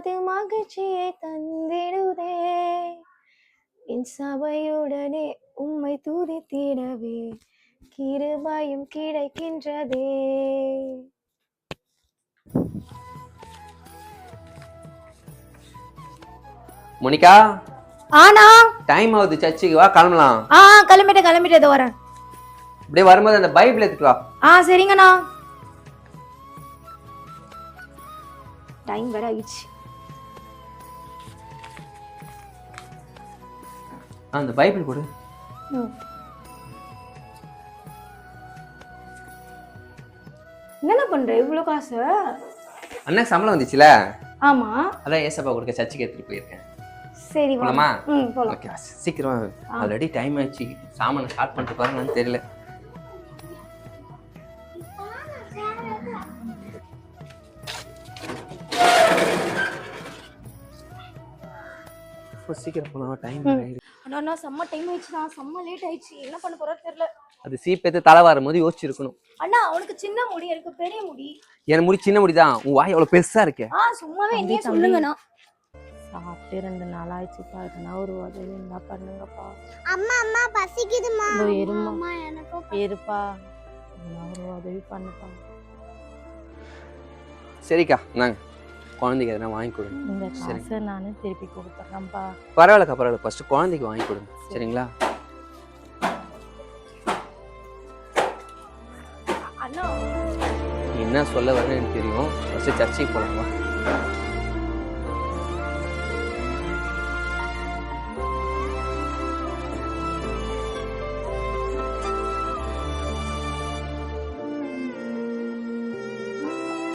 அது மகிழ்ச்சியை தந்திடுதே. என் சபையுடனே உம்மை துதித்திடவே கிருபையும் கிடைக்கின்றதே. மோனிகா? ஆனா? டைம் ஆகுது சர்ச்சுக்கு வா கிளம்பலாம். ஆ கிளம்பிட்டேன் கிளம்பிட்டேன் இதோ வரேன். அப்படியே வரும்போது அந்த பைபிள் எடுத்துட்டு வா. ஆ சரிங்கண்ணா. டைம் வேற ஆயிடுச்சு. அந்த பைபிள் கொடு. ம். என்னண்ணா பண்ற? இவ்வளோ காசு? அண்ணன் சம்பளம் வந்துச்சுல? ஆமா. அதான் ஏசப்பா கொடுக்க சர்ச்சுக்கு எடுத்துட்டு போயிருக்கேன். சரி போலாமா? ம் போலாம். ஓகே சீக்கிரம் ஆல்ரெடி டைம் ஆயிடுச்சு. சாமானை ஸ்டார்ட் பண்ணிட்டு பாருங்கன்னு தெரியல. இப்போ சீக்கிரம் போலாம்? டைம் அண்ணா அண்ணா செம்ம டைம் ஆயிடுச்சுண்ணா செம்ம லேட் ஆயிடுச்சு. என்ன பண்ண போறோம் தெரியல. அது சீப் எடுத்து தலை வரும் போது யோசிச்சிருக்கணும். அண்ணா அவனுக்கு சின்ன முடி எனக்கு பெரிய முடி. எனக்கு முடி சின்ன முடி தான் உன் வாய் அவ்வளோ பெருசா இருக்கே. ஆ சும்மாவே என்னையே சொல்லுங்கண்ணா சாப்பிட்டு ரெண்டு நாள் ஆயிடுச்சுப்பா எதனா ஒரு உதவி? இருந்தா பண்ணுங்கப்பா. அம்மா அம்மா பசிக்குதுமா எனக்கும் இருப்பா ஒரு உதவி பண்ணுப்பா. சரிக்கா நாங்க. குழந்தைக்கு எதனா வாங்கி கொடுங்க. இந்த சரி. காசை நானே திருப்பி கொடுத்துட்றேன்ப்பா பரவாயில்லக்கா பரவாயில்ல. ஃபர்ஸ்ட் குழந்தைக்கு வாங்கி கொடுங்க. சரிங்களா? அண்ணா. என்ன சொல்ல வரேன்னு எனக்கு தெரியும். ஃபர்ஸ்ட் சர்ச்சைக்கு போகலாம்